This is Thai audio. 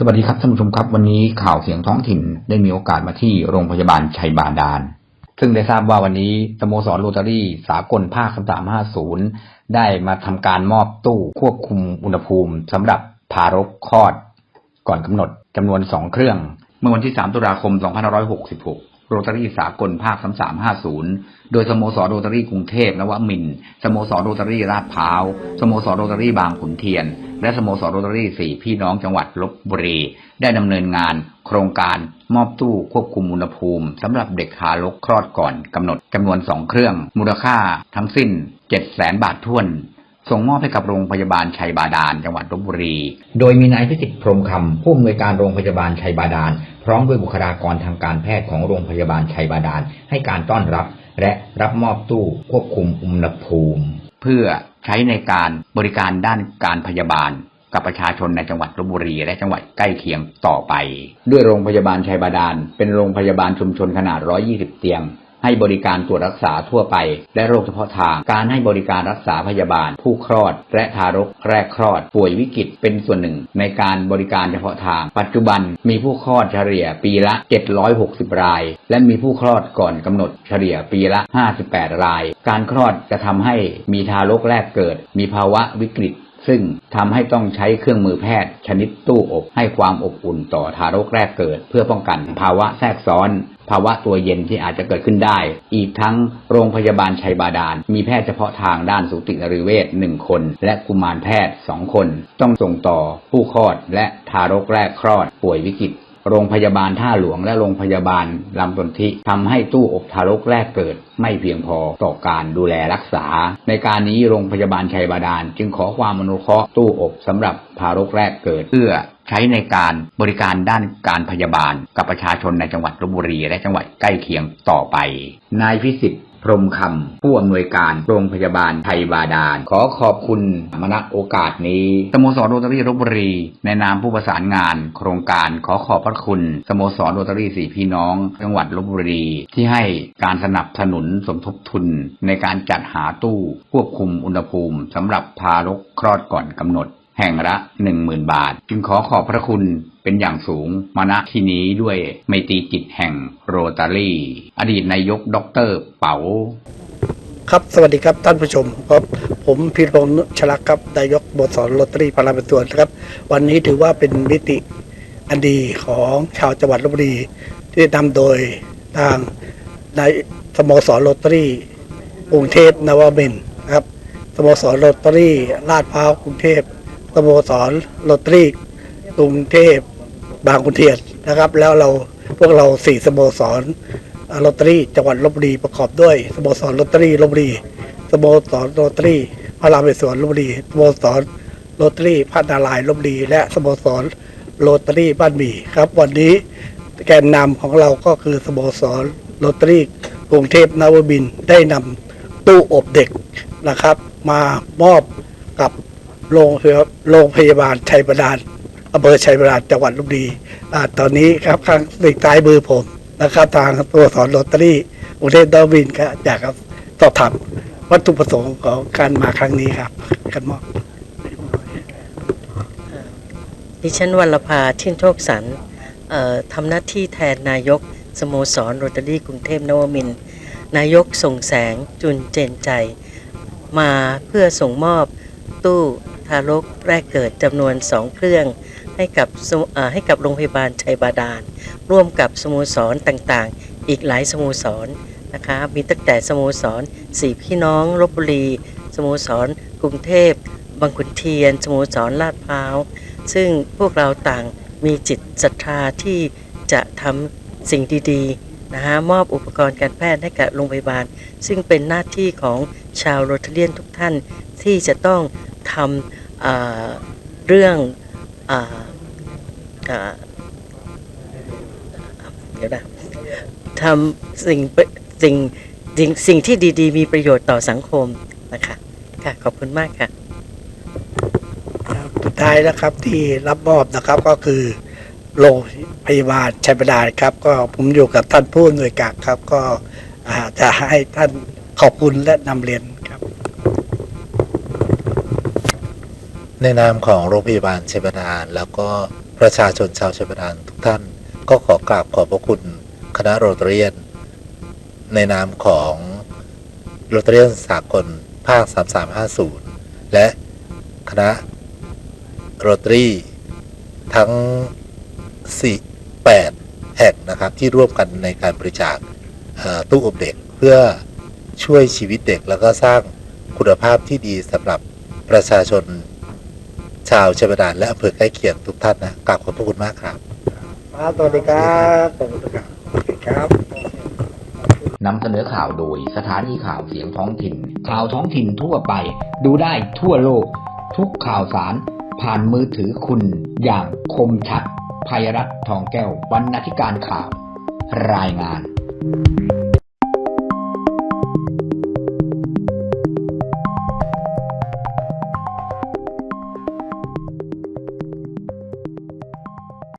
สวัสดีครับท่านผู้ชมครับ วันนี้ข่าวเสียงท้องถิ่นได้มีโอกาสมาที่โรงพยาบาลชัยบาดาล ซึ่งได้ทราบว่าวันนี้สโมสรโรตารี่สากลภาค350ได้มาทำการมอบตู้ควบคุมอุณหภูมิสำหรับทารกคลอด ก่อนกำหนดจำนวน2เครื่อง เมื่อวันที่ 3 ตุลาคม 2566 โรตารี่สากลภาค 3350 โดยสโมสรโรตารี่กรุงเทพนวมิน สโมสรโรตารี่ลาดพร้าว สโมสรโรตารี่บางขุนเทียน และสโมสรโรตารี่สี่พี่น้องจังหวัดลบบุรี ได้ดำเนินงาน โครงการมอบตู้ควบคุมอุณหภูมิสำหรับเด็กทารกคลอดก่อนกำหนดจำนวน 2 เครื่อง มูลค่าทั้งสิ้น 7 0 0แสนบาทท้วน ส่งมอบให้กับโรงพยาบาลชัยบาดาลจังหวัดลบบุรี โดยมีนายพิสิทธิ์พรหมคำผู้อำนวยการโรงพยาบาลชัยบาดาล พร้อมด้วยบุคลากรทางการแพทย์ของโรงพยาบาลชัยบาดาล ให้การต้อนรับ และรับมอบตู้ควบคุมอุณหภูมิ เพื่อใช้ในการบริการด้านการพยาบาลกับประชาชนในจังหวัดลบบุรีและจังหวัดใกล้เคียงต่อไป ด้วยโรงพยาบาลชัยบาดาล เป็นโรงพยาบาลชุมชนขนาด 120 เตียง ให้บริการตรวจรักษาทั่วไป และโรคเฉพาะทาง การให้บริการรักษาพยาบาล ผู้คลอด และทารกแรกคลอด ป่วยวิกฤตเป็นส่วนหนึ่ง ในการบริการเฉพาะทาง ปัจจุบันมีผู้คลอดเฉลี่ยปีละ 760 ราย และมีผู้คลอดก่อนกำหนดเฉลี่ยปีละ 58 ราย การคลอดจะทำให้มีทารกแรกเกิด มีภาวะวิกฤต ซึ่งทำให้ต้องใช้เครื่องมือแพทย์ ชนิดตู้อบ ให้ความอบอุ่นต่อทารกแรกเกิด เพื่อป้องกันภาวะแทรกซ้อน ภาวะตัวเย็นที่อาจจะเกิดขึ้นได้ อีกทั้งโรงพยาบาลชัยบาดาล มีแพทย์เฉพาะทางด้านสูตินรีเวชหนึ่งคน และกุมารแพทย์สองคน ต้องส่งต่อผู้คลอดและทารกแรกคลอดป่วยวิกฤต โรงพยาบาลท่าหลวงและโรงพยาบาลลำตนทิทำให้ตู้อบทารกแรกเกิดไม่เพียงพอต่อการดูแลรักษา ในการนี้โรงพยาบาลชัยบาดาล จึงขอความอนุเคราะห์ตู้อบสำหรับทารกแรกเกิดเพื่อใช้ในการบริการด้านการพยาบาลกับประชาชนในจังหวัดลบบุรีและจังหวัดใกล้เคียงต่อไป นายพิสิทธิ์ พรมคำผู้อำนวยการโรงพยาบาลไทยบาดาล ขอขอบคุณมณโอกาสนี้ สโมสรโรตารี่ลบบุรี ในนามผู้ประสานงาน โครงการขอขอบพระคุณ สโมสรโรตารี่สี่พี่น้อง จังหวัดลบบุรี ที่ให้การสนับสนุนสมทบทุน ในการจัดหาตู้ควบคุมอุณหภูมิสำหรับทารกคลอดก่อนกำหนด แห่งละหนึ่งหมื่นบาท จึงขอขอบพระคุณเป็นอย่างสูงมาณที่นี้ด้วยไมตรีจิตแห่งโรตารี่ อดีตนายกด็อกเตอร์เป๋าครับ สวัสดีครับท่านผู้ชมครับผมพีรพงษ์ชลักครับนายกบสรลอตเตอรี่พาราเป็นส่วนครับ วันนี้ถือว่าเป็นมิติอันดีของชาวจังหวัดลบบุรี ที่นำโดยทางนายสโมสรลอตเตอรี่กรุงเทพนวมินครับสโมสรลอตเตอรี่ลาดพร้าวกรุงเทพ โมสรลอตเตอรี่กรุงเทพบางขุนเทียนนะครับ แล้วเราพวกเราสี่สโมสรลอตเตอรี่จังหวัดลบบุรีประกอบด้วยสโมสรลอตเตอรี่ลบบุรีสโมสรลอตเตอรี่พระรามเสวนลบบุรีสโมสรลอตเตอรี่พระนารายลบบุรีและสโมสรลอตเตอรี่บ้านหมี่ครับ วันนี้แกนนำของเราก็คือสโมสรลอตเตอรี่กรุงเทพนวมินได้นำตู้อบเด็กนะครับ มามอบกับ โรงพยาโรงพยาบาลชัยบาดาลอำเภอชัยบาดาลจังหวัดลบบุรีอ่าตอนนี้ครับข้างติดใต้มือผมนะครับทางตัวสอนลอตเตอรี่กรุงเทพดาวินก็อยากจะสอบถามวัตถุประสงค์ของการมาครั้งนี้ครับกันมอบดิฉันวัลภาชื่นโชคสันทำหน้าที่แทนนายกสโมสรโรตารี่กรุงเทพนวมิน นายกส่งแสงจุนเจนใจ มาเพื่อส่งมอบตู้ ทารกแรกเกิดจำนวนสองเครื่อง ให้กับให้กับโรงพยาบาลชัยบาดาล ร่วมกับสโมสรต่างๆ อีกหลายสโมสรนะคะมีตั้งแต่สโมสรสี่พี่น้องลบบุรี สโมสร กรุงเทพบางขุนเทียน สโมสรลาดพร้าว ซึ่งพวกเราต่างมีจิตศรัทธาที่จะทำสิ่งดีๆนะฮะมอบอุปกรณ์การแพทย์ให้กับโรงพยาบาล ซึ่งเป็นหน้าที่ของชาวโรตาเลียนทุกท่านที่จะต้องทำ เรื่องเดี๋ยวนะทำสิ่งสิ่งสิ่งสิ่งที่ดี ๆ มีประโยชน์ต่อสังคมนะคะค่ะขอบคุณมากค่ะสุดท้ายนะครับที่รับมอบนะครับก็คือโรงพยาบาลชัยบดาครับ ก็ผมอยู่กับท่านผู้อำนวยการครับ ก็จะให้ท่านขอบคุณและนำเรียน ในนามของโรงพยาบาลเชยบาดาลแล้วก็ประชาชนชาวเชยบาดาลทุกท่าน ก็ขอกราบขอบพระคุณคณะโรตเรียน ในนามของโรตเรียนสากลภาค 3350 และคณะโรตรีทั้ง 4 8 แห่งนะครับ ที่ร่วมกันในการบริจาคตู้อบเด็กเพื่อช่วยชีวิตเด็กแล้วก็สร้างคุณภาพที่ดีสำหรับประชาชน ชาวชัยบาดาลและอำเภอใกล้เคียงทุกท่านนะกราบขอบพระคุณมากครับครับสวัสดีครับสวัสดีครับโอเคครับนำเสนอข่าวโดยสถานีข่าวเสียงท้องถิ่น ข่าวท้องถิ่นทั่วไป ดูได้ทั่วโลก ทุกข่าวสาร ผ่านมือถือคุณอย่างคมชัดภัยรัฐทองแก้ววรรณาธิการข่าว รายงาน